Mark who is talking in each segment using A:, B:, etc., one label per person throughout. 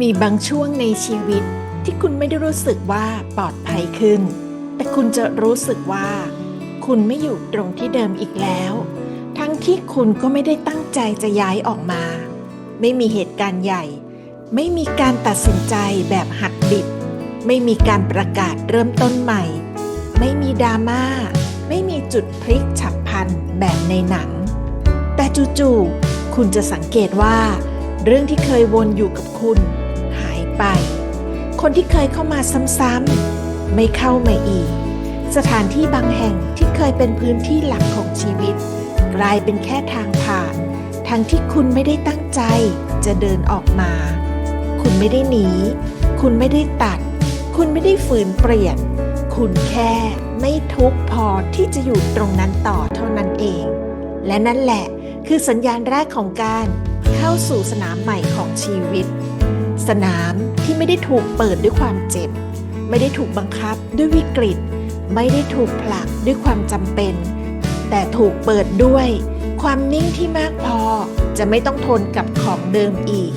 A: มีบางช่วงในชีวิตที่คุณไม่ได้รู้สึกว่าปลอดภัยขึ้น แต่คุณจะรู้สึกว่า คุณไม่อยู่ตรงที่เดิมอีกแล้ว ทั้งที่คุณก็ไม่ได้ตั้งใจจะย้ายออกมา ไม่มีเหตุการณ์ใหญ่ ไม่มีการตัดสินใจแบบหักดิบ ไม่มีการประกาศเริ่มต้นใหม่ ไม่มีดราม่า ไม่มีจุดพลิกฉับพลันแบบในหนัง แต่จู่ๆ คุณจะสังเกตว่า เรื่องที่เคยวนอยู่กับคุณ ไป คนที่เคยเข้ามาซ้ำๆไม่เข้ามาอีก สถานที่บางแห่งที่เคยเป็นพื้นที่หลักของชีวิต กลายเป็นแค่ทางผ่าน ทั้งที่คุณไม่ได้ตั้งใจจะเดินออกมา คุณไม่ได้หนี คุณไม่ได้ตัด คุณไม่ได้ฝืนเปลี่ยน คุณแค่ไม่ทุกพอที่จะอยู่ตรงนั้นต่อเท่านั้นเอง และนั่นแหละคือสัญญาณแรกของการเข้าสู่สนามใหม่ของชีวิต สนามที่ไม่ได้ถูกเปิดด้วยความเจ็บ ไม่ได้ถูกบังคับด้วยวิกฤต ไม่ได้ถูกผลักด้วยความจำเป็น แต่ถูกเปิดด้วย ความนิ่งที่มากพอจะไม่ต้องทนกับของเดิมอีก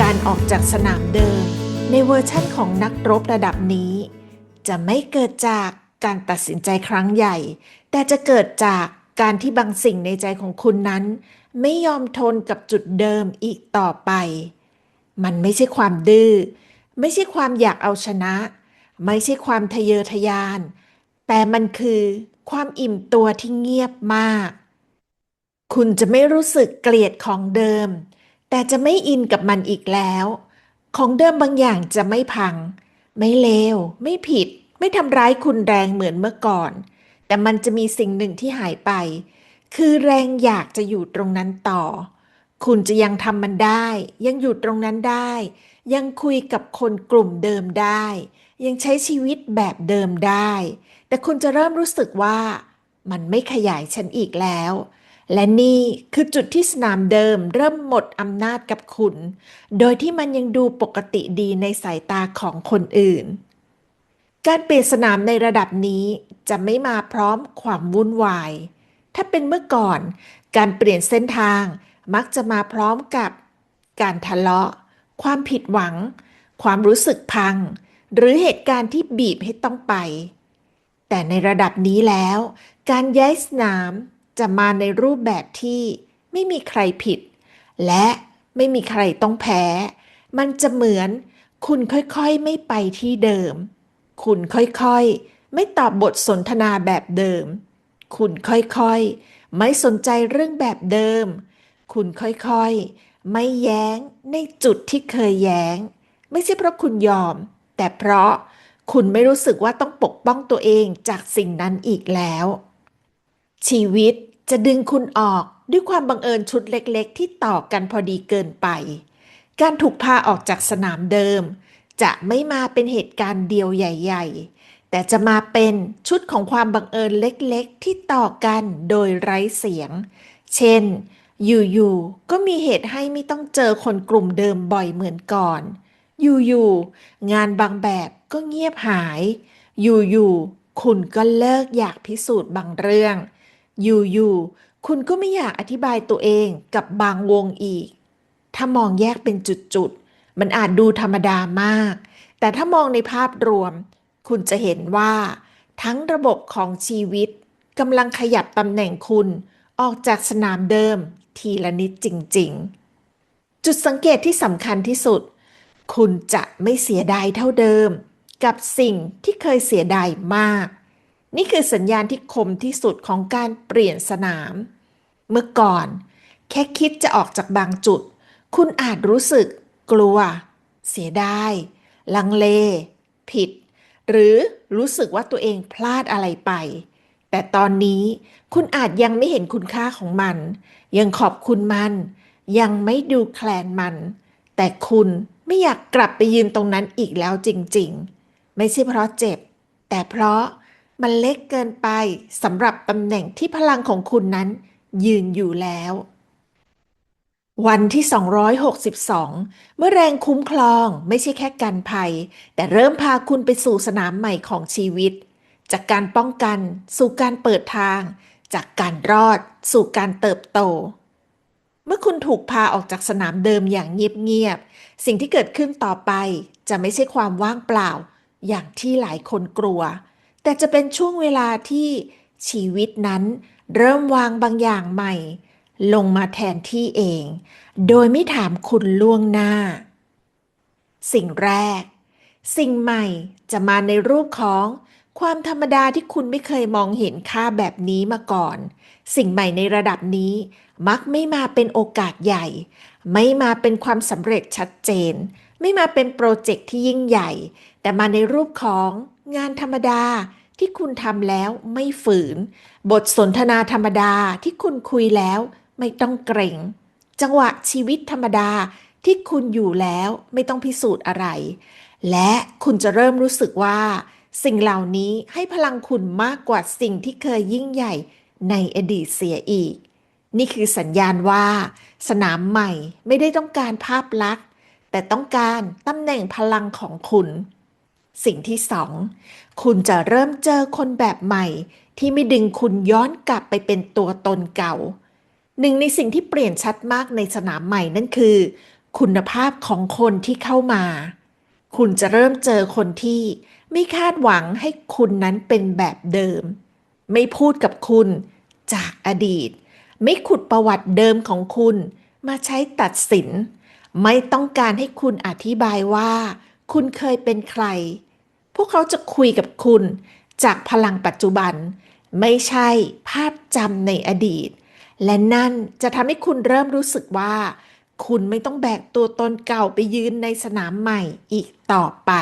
A: การออกจากสนามเดิม ในเวอร์ชั่นของนักรบระดับนี้ จะไม่เกิดจากการตัดสินใจครั้งใหญ่ แต่จะเกิดจากการที่บางสิ่งในใจของคุณนั้น ไม่ยอมทนกับจุดเดิมอีกต่อไป มันไม่ใช่ความดื้อ ไม่ใช่ความอยากเอาชนะ ไม่ใช่ความทะเยอทะยาน แต่มันคือความอิ่มตัวที่เงียบมาก คุณจะไม่รู้สึกเกลียดของเดิม แต่จะไม่อินกับมันอีกแล้ว ของเดิมบางอย่างจะไม่พัง ไม่เลว ไม่ผิด ไม่ทำร้ายคุณแรงเหมือนเมื่อก่อน แต่มันจะมีสิ่งหนึ่งที่หายไป คือแรงอยากจะอยู่ตรงนั้นต่อ คุณจะยังทำมันได้ ยังอยู่ตรงนั้นได้ ยังคุยกับคนกลุ่มเดิมได้ ยังใช้ชีวิตแบบเดิมได้ แต่คุณจะเริ่มรู้สึกว่า มันไม่ขยายฉันอีกแล้ว และนี่คือจุดที่สนามเดิมเริ่มหมดอำนาจกับคุณ โดยที่มันยังดูปกติดีในสายตาของคนอื่น การเปลี่ยนสนามในระดับนี้จะไม่มาพร้อมความวุ่นวาย ถ้าเป็นเมื่อก่อน การเปลี่ยนเส้นทาง มักจะมาพร้อมกับ การทะเลาะ ความผิดหวัง ความรู้สึกพัง หรือเหตุการณ์ที่บีบให้ต้องไป แต่ในระดับนี้แล้ว การย้ายสนามจะมาในรูปแบบที่ไม่มีใครผิด และไม่มีใครต้องแพ้ มันจะเหมือน คุณค่อยๆไม่ไปที่เดิม คุณค่อยๆ ไม่ตอบบทสนทนาแบบเดิม คุณค่อยๆ ไม่สนใจเรื่องแบบเดิม คุณค่อยๆ ไม่แย้งในจุดที่เคยแย้ง ไม่ใช่เพราะคุณยอม แต่เพราะคุณไม่รู้สึกว่าต้องปกป้องตัวเองจากสิ่งนั้นอีกแล้ว ชีวิตจะดึงคุณออกด้วยความบังเอิญชุดเล็กๆ ที่ต่อกันพอดีเกินไป การถูกพาออกจากสนามเดิม จะไม่มาเป็นเหตุการณ์เดียวใหญ่ ๆ แต่จะมาเป็นชุดของความบังเอิญเล็กๆ ที่ต่อกันโดยไร้เสียง เช่น อยู่ๆ ก็มีเหตุให้ไม่ต้องเจอคนกลุ่มเดิมบ่อยเหมือนก่อน อยู่ๆ งานบางแบบก็เงียบหาย อยู่ๆ คุณก็เลิกอยากพิสูจน์บางเรื่อง อยู่ๆ คุณก็ไม่อยากอธิบายตัวเองกับบางวงอีก ถ้ามองแยกเป็นจุดๆ มันอาจดูธรรมดามาก แต่ถ้ามองในภาพรวม คุณจะเห็นว่า ทั้งระบบของชีวิตกำลังขยับตำแหน่งคุณออกจากสนามเดิม ทีละนิดจริง ๆ จุดสังเกตที่สำคัญที่สุด คุณจะไม่เสียดายเท่าเดิม กับสิ่งที่เคยเสียดายมาก นี่คือสัญญาณที่คมที่สุดของการเปลี่ยนสนาม เมื่อก่อน แค่คิดจะออกจากบางจุด คุณอาจรู้สึก กลัว เสียดายลังเล ผิด หรือรู้สึกว่าตัวเองพลาดอะไรไป แต่ตอนนี้คุณอาจยังไม่เห็นคุณค่าของมัน ยังขอบคุณมัน ยังไม่ดูแคลนมัน แต่คุณไม่อยากกลับไปยืนตรงนั้นอีกแล้วจริงๆ ไม่ใช่เพราะเจ็บ แต่เพราะมันเล็กเกินไปสำหรับตำแหน่งที่พลังของคุณนั้น ยืนอยู่แล้ว วันที่ 262 เมื่อแรงคุ้มครองไม่ใช่แค่กันภัย แต่เริ่มพาคุณไปสู่สนามใหม่ของชีวิต จากการป้องกันสู่การเปิดทาง จากการรอดสู่การเติบโต เมื่อคุณถูกพาออกจากสนามเดิมอย่างเงียบๆ สิ่งที่เกิดขึ้นต่อไปจะไม่ใช่ความว่างเปล่า อย่างที่หลายคนกลัว แต่จะเป็นช่วงเวลาที่ชีวิตนั้น เริ่มวางบางอย่างใหม่ ลงมาแทนที่เอง โดยไม่ถามคุณล่วงหน้า สิ่งแรก สิ่งใหม่จะมาในรูปของ ความธรรมดาที่คุณไม่เคยมองเห็นค่าแบบนี้มาก่อน สิ่งใหม่ในระดับนี้ มักไม่มาเป็นโอกาสใหญ่ ไม่มาเป็นความสำเร็จชัดเจน ไม่มาเป็นโปรเจกต์ที่ยิ่งใหญ่ แต่มาในรูปของงานธรรมดาที่คุณทำแล้วไม่ฝืน บทสนทนาธรรมดาที่คุณคุยแล้วไม่ต้องเกรงจังหวะชีวิตธรรมดาที่คุณอยู่แล้วไม่ต้องพิสูจน์อะไร และคุณจะเริ่มรู้สึกว่า สิ่งเหล่านี้ให้พลังคุณมากกว่าสิ่งที่เคยยิ่งใหญ่ในอดีตเสียอีก นี่คือสัญญาณว่า สนามใหม่ไม่ได้ต้องการภาพลักษณ์ แต่ต้องการตำแหน่งพลังของคุณ สิ่งที่สองคุณจะเริ่มเจอคนแบบใหม่ ที่ไม่ดึงคุณย้อนกลับไปเป็นตัวตนเก่า หนึ่งในสิ่งที่เปลี่ยนชัดมากในสนามใหม่นั่นคือ คุณภาพของคนที่เข้ามา คุณจะเริ่มเจอคนที่ไม่คาดหวังให้คุณนั้นเป็นแบบเดิม ไม่พูดกับคุณจากอดีต ไม่ขุดประวัติเดิมของคุณมาใช้ตัดสิน ไม่ต้องการให้คุณอธิบายว่า คุณเคยเป็นใคร พวกเขาจะคุยกับคุณจากพลังปัจจุบัน ไม่ใช่ภาพจำในอดีต และนั่นจะทำให้คุณเริ่มรู้สึกว่า คุณไม่ต้องแบกตัวตนเก่าไปยืนในสนามใหม่อีกต่อไป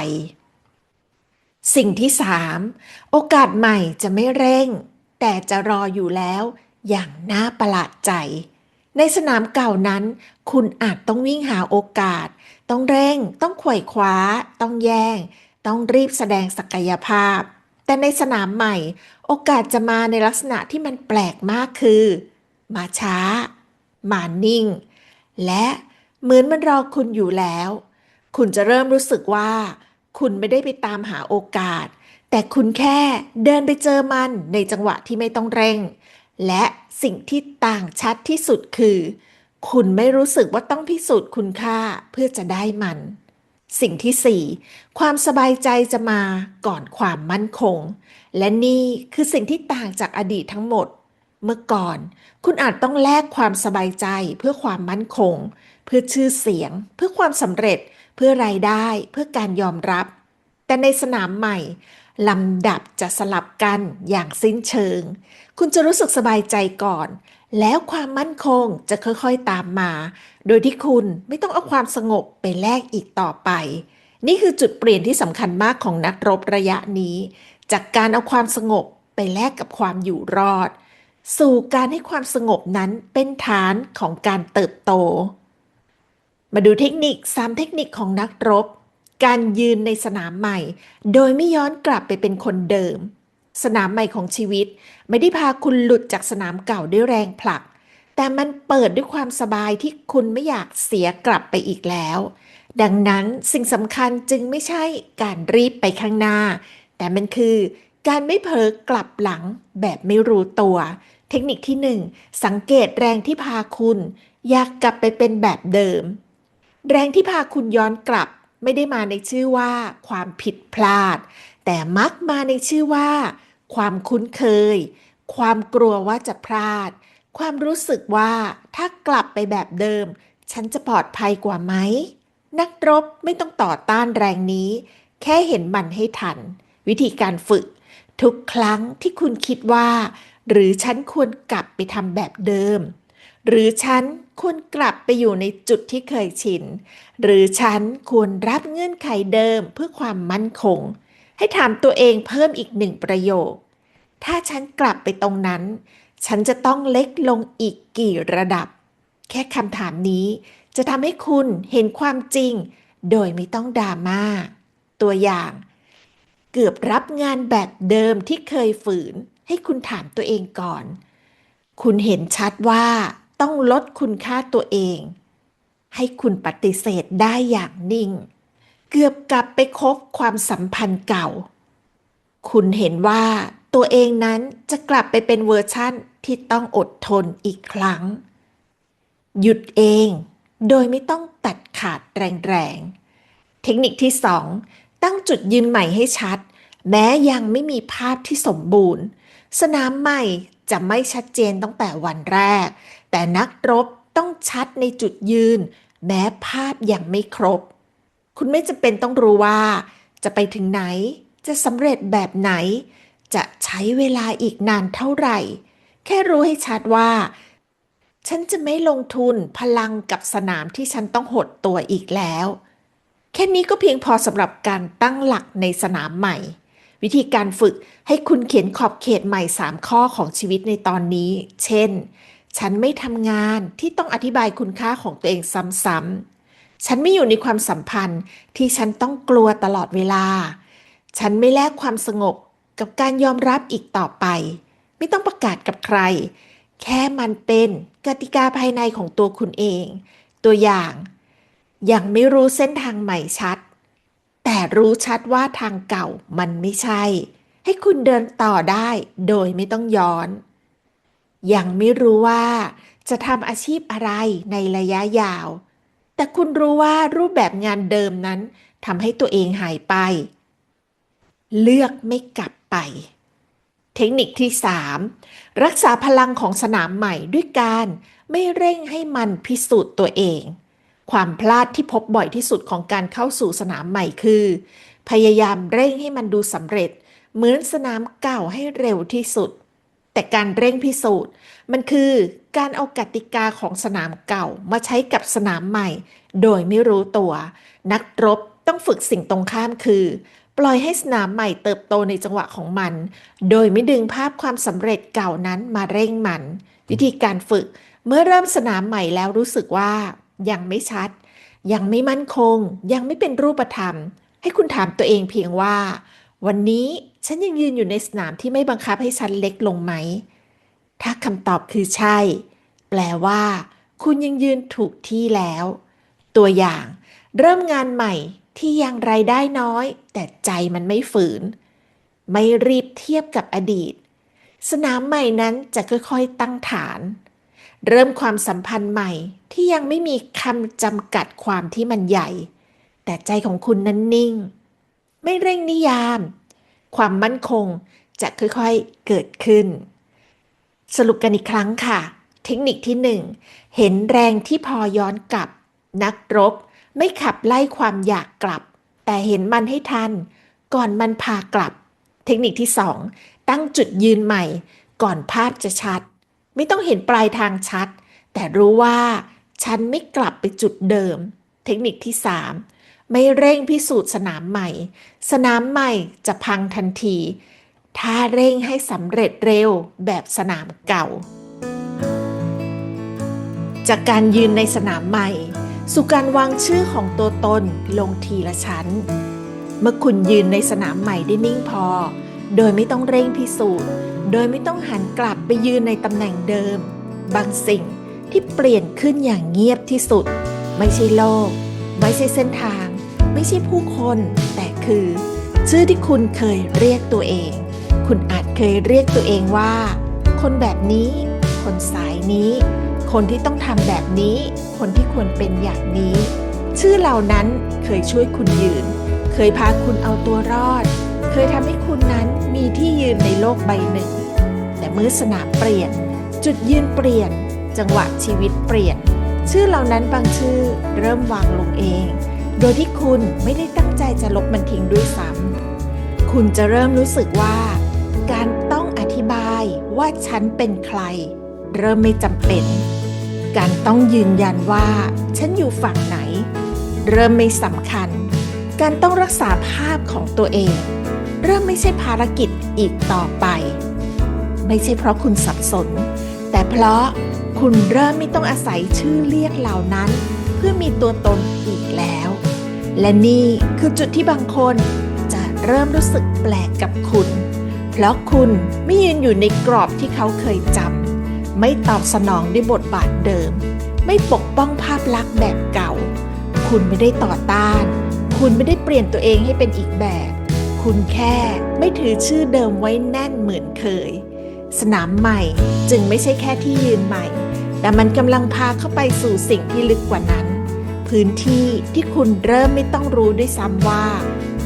A: สิ่งที่สามโอกาสใหม่จะไม่เร่ง แต่จะรออยู่แล้วอย่างน่าประหลาดใจ ในสนามเก่านั้น คุณอาจต้องวิ่งหาโอกาส ต้องเร่ง ต้องขวอยคว้า ต้องแย่ง ต้องรีบแสดงศักยภาพ แต่ในสนามใหม่ โอกาสจะมาในลักษณะที่มันแปลกมากคือ มาช้า มานิ่ง และเหมือนมันรอคุณอยู่แล้ว คุณจะเริ่มรู้สึกว่า คุณไม่ได้ไปตามหาโอกาส แต่คุณแค่เดินไปเจอมันในจังหวะที่ไม่ต้องเร่ง และสิ่งที่ต่างชัดที่สุดคือ คุณไม่รู้สึกว่าต้องพิสูจน์คุณค่าเพื่อจะได้มัน สิ่งที่สี่ความสบายใจจะมาก่อนความมั่นคง และนี่คือสิ่งที่ต่างจากอดีตทั้งหมดเมื่อก่อน คุณอาจต้องแลกความสบายใจเพื่อความมั่นคง เพื่อชื่อเสียง เพื่อความสำเร็จ เพื่อรายได้เพื่อการยอมรับ แต่ในสนามใหม่ลำดับจะสลับกันอย่างสิ้นเชิง คุณจะรู้สึกสบายใจก่อน แล้วความมั่นคงจะค่อยๆตามมา โดยที่คุณไม่ต้องเอาความสงบไปแลกอีกต่อไป นี่คือจุดเปลี่ยนที่สำคัญมากของนักรบระยะนี้ จากการเอาความสงบไปแลกกับความอยู่รอด สู่การให้ความสงบนั้นเป็นฐานของการเติบโต มาดูเทคนิค 3 เทคนิคของนักรบ การยืนในสนามใหม่ โดยไม่ย้อนกลับไปเป็นคนเดิม สนามใหม่ของชีวิต ไม่ได้พาคุณหลุดจากสนามเก่าด้วยแรงผลัก แต่มันเปิดด้วยความสบายที่คุณไม่อยากเสียกลับไปอีกแล้ว ดังนั้นสิ่งสำคัญจึงไม่ใช่การรีบไปข้างหน้า แต่มันคือการไม่เผลอกลับหลังแบบไม่รู้ตัว เทคนิคที่หนึ่งสังเกตแรงที่พาคุณ อยากกลับไปเป็นแบบเดิม แรงที่พาคุณย้อนกลับไม่ได้มาในชื่อว่า ความผิดพลาด แต่มักมาในชื่อว่า ความคุ้นเคย ความกลัวว่าจะพลาด ความรู้สึกว่าถ้ากลับไปแบบเดิม ฉันจะปลอดภัยกว่าไหม นักรบไม่ต้องต่อต้านแรงนี้ แค่เห็นมันให้ทัน วิธีการฝึก ทุกครั้งที่คุณคิดว่า หรือฉันควรกลับไปทำแบบเดิม หรือฉัน ควรกลับไปอยู่ในจุดที่เคยชิน หรือฉันควรรับเงื่อนไขเดิมเพื่อความมั่นคง ให้ถามตัวเองเพิ่มอีกหนึ่งประโยค ถ้าฉันกลับไปตรงนั้น ฉันจะต้องเล็กลงอีกกี่ระดับ แค่คำถามนี้จะทำให้คุณเห็นความจริง โดยไม่ต้องดราม่า ตัวอย่าง เกือบรับงานแบบเดิมที่เคยฝืน ให้คุณถามตัวเองก่อน คุณเห็นชัดว่า ต้องลดคุณค่าตัวเอง ให้คุณปฏิเสธได้อย่างนิ่ง เกือบกลับไปคบความสัมพันธ์เก่า คุณเห็นว่าตัวเองนั้นจะกลับไปเป็นเวอร์ชั่นที่ต้องอดทนอีกครั้ง หยุดเองโดยไม่ต้องตัดขาดแรงๆ เทคนิคที่ 2 ตั้งจุดยืนใหม่ให้ชัด แม้ยังไม่มีภาพที่สมบูรณ์ สนามใหม่จะไม่ชัดเจนตั้งแต่วันแรก แต่นักรบต้องชัดในจุดยืน แม้ภาพยังไม่ครบ คุณไม่จำเป็นต้องรู้ว่า จะไปถึงไหน จะสำเร็จแบบไหน จะใช้เวลาอีกนานเท่าไหร่ แค่รู้ให้ชัดว่า ฉันจะไม่ลงทุนพลังกับสนามที่ฉันต้องหดตัวอีกแล้ว แค่นี้ก็เพียงพอสำหรับการตั้งหลักในสนามใหม่วิธีการฝึกให้คุณเขียนขอบเขตใหม่ 3 ข้อของชีวิตในตอนนี้ เช่น ฉันไม่ทำงานที่ต้องอธิบายคุณค่าของตัวเองซ้ำๆ ฉันไม่อยู่ในความสัมพันธ์ที่ฉันต้องกลัวตลอดเวลา ฉันไม่แลกความสงบกับการยอมรับอีกต่อไป ไม่ต้องประกาศกับใคร แค่มันเป็นกติกาภายในของตัวคุณเอง ตัวอย่างยังไม่รู้เส้นทางใหม่ชัด แต่รู้ชัดว่าทางเก่ามันไม่ใช่ ให้คุณเดินต่อได้โดยไม่ต้องย้อน ยังไม่รู้ว่าจะทำอาชีพอะไรในระยะยาว แต่คุณรู้ว่ารูปแบบงานเดิมนั้นทำให้ตัวเองหายไป เลือกไม่กลับไป เทคนิคที่ 3 รักษาพลังของสนามใหม่ด้วยการไม่เร่งให้มันพิสูจน์ตัวเอง ความพลาดที่พบบ่อยที่สุดของการเข้าสู่สนามใหม่คือ พยายามเร่งให้มันดูสำเร็จ เหมือนสนามเก่าให้เร็วที่สุด แต่การเร่งพิสูจน์ มันคือการเอากติกาของสนามเก่ามาใช้กับสนามใหม่ โดยไม่รู้ตัว นักรบต้องฝึกสิ่งตรงข้ามคือ ปล่อยให้สนามใหม่เติบโตในจังหวะของมัน โดยไม่ดึงภาพความสำเร็จเก่านั้นมาเร่งมัน วิธีการฝึกเมื่อเริ่มสนามใหม่แล้วรู้สึกว่า ยังไม่ชัด ยังไม่มั่นคง ยังไม่เป็นรูปธรรม ให้คุณถามตัวเองเพียงว่า วันนี้ ฉันยังยืนอยู่ในสนามที่ไม่บังคับให้ฉันเล็กลงไหม ถ้าคำตอบคือใช่ แปลว่า คุณยังยืนถูกที่แล้ว ตัวอย่าง เริ่มงานใหม่ที่ยังรายได้น้อย แต่ใจมันไม่ฝืน ไม่รีบเทียบกับอดีต สนามใหม่นั้นจะค่อยๆตั้งฐาน เริ่มความสัมพันธ์ใหม่ที่ยังไม่มีคำจำกัดความที่มันใหญ่ แต่ใจของคุณนั้นนิ่ง ไม่เร่งนิยาม ความมั่นคงจะค่อยๆเกิดขึ้น สรุปกันอีกครั้งค่ะ เทคนิคที่หนึ่งเห็นแรงที่พอย้อนกลับ นักรบ ไม่ขับไล่ความอยากกลับ แต่เห็นมันให้ทัน ก่อนมันพากลับ เทคนิคที่สองตั้งจุดยืนใหม่ ก่อนภาพจะชัด ไม่ต้องเห็นปลายทางชัด แต่รู้ว่า ฉันไม่กลับไปจุดเดิม เทคนิคที่สาม ไม่เร่งพิสูจน์สนามใหม่ สนามใหม่จะพังทันที ถ้าเร่งให้สำเร็จเร็วแบบสนามเก่า จากการยืนในสนามใหม่ สู่การวางชื่อของตัวตนลงทีละชั้น เมื่อคุณยืนในสนามใหม่ได้นิ่งพอ โดยไม่ต้องเร่งพิสูจน์ โดยไม่ต้องหันกลับไปยืนในตำแหน่งเดิม บางสิ่งที่เปลี่ยนขึ้นอย่างเงียบที่สุด ไม่ใช่โลก ไม่ใช่เส้นทาง ไม่ใช่ผู้คน แต่คือ ชื่อที่คุณเคยเรียกตัวเอง คุณอาจเคยเรียกตัวเองว่า คนแบบนี้ คนสายนี้ คนที่ต้องทำแบบนี้ คนที่ควรเป็นอย่างนี้ ชื่อเหล่านั้นเคยช่วยคุณยืน เคยพาคุณเอาตัวรอด เคยทำให้คุณนั้นมีที่ยืนในโลกใบหนึ่ง แต่เมื่อสนามเปลี่ยน จุดยืนเปลี่ยน จังหวะชีวิตเปลี่ยน ชื่อเหล่านั้นบางชื่อเริ่มวางลงเอง โดยที่คุณไม่ได้ตั้งใจจะลบมันทิ้งด้วยซ้ำคุณจะเริ่มรู้สึกว่า การต้องอธิบายว่าฉันเป็นใคร เริ่มไม่จำเป็น การต้องยืนยันว่า ฉันอยู่ฝั่งไหน เริ่มไม่สำคัญ การต้องรักษาภาพของตัวเอง เริ่มไม่ใช่ภารกิจอีกต่อไป ไม่ใช่เพราะคุณสับสน แต่เพราะคุณเริ่มไม่ต้องอาศัยชื่อเรียกเหล่านั้น เพื่อมีตัวตนอีกแล้ว และนี่คือจุดที่บางคนจะเริ่มรู้สึกแปลกกับคุณ เพราะคุณไม่ยืนอยู่ในกรอบที่เขาเคยจำไม่ตอบสนองด้วยบทบาทเดิม ไม่ปกป้องภาพลักษณ์แบบเก่า คุณไม่ได้ต่อต้าน คุณไม่ได้เปลี่ยนตัวเองให้เป็นอีกแบบ คุณแค่ไม่ถือชื่อเดิมไว้แน่นเหมือนเคย สนามใหม่จึงไม่ใช่แค่ที่ยืนใหม่แแต่มันกำลังพาเข้าไปสู่สิ่งที่ลึกกว่านั้น พื้นที่ที่คุณเริ่มไม่ต้องรู้ด้วยซ้ำว่า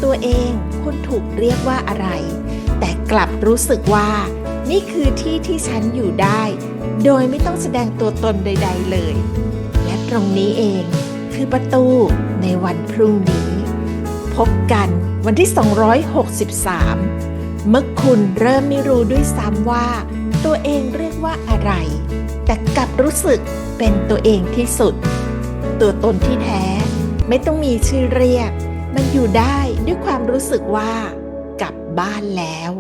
A: ตัวเองคุณถูกเรียกว่าอะไร แต่กลับรู้สึกว่า นี่คือที่ที่ฉันอยู่ได้ โดยไม่ต้องแสดงตัวตนใด ๆ เลย และตรงนี้เองคือประตูในวันพรุ่งนี้ พบกันวันที่ 263 เมื่อคุณเริ่มไม่รู้ด้วยซ้ำว่า ตัวเองเรียกว่าอะไร แต่กลับรู้สึกเป็นตัวเองที่สุด ตัวตนที่แท้ ไม่ต้องมีชื่อเรียก มันอยู่ได้ด้วยความรู้สึกว่ากลับบ้านแล้ว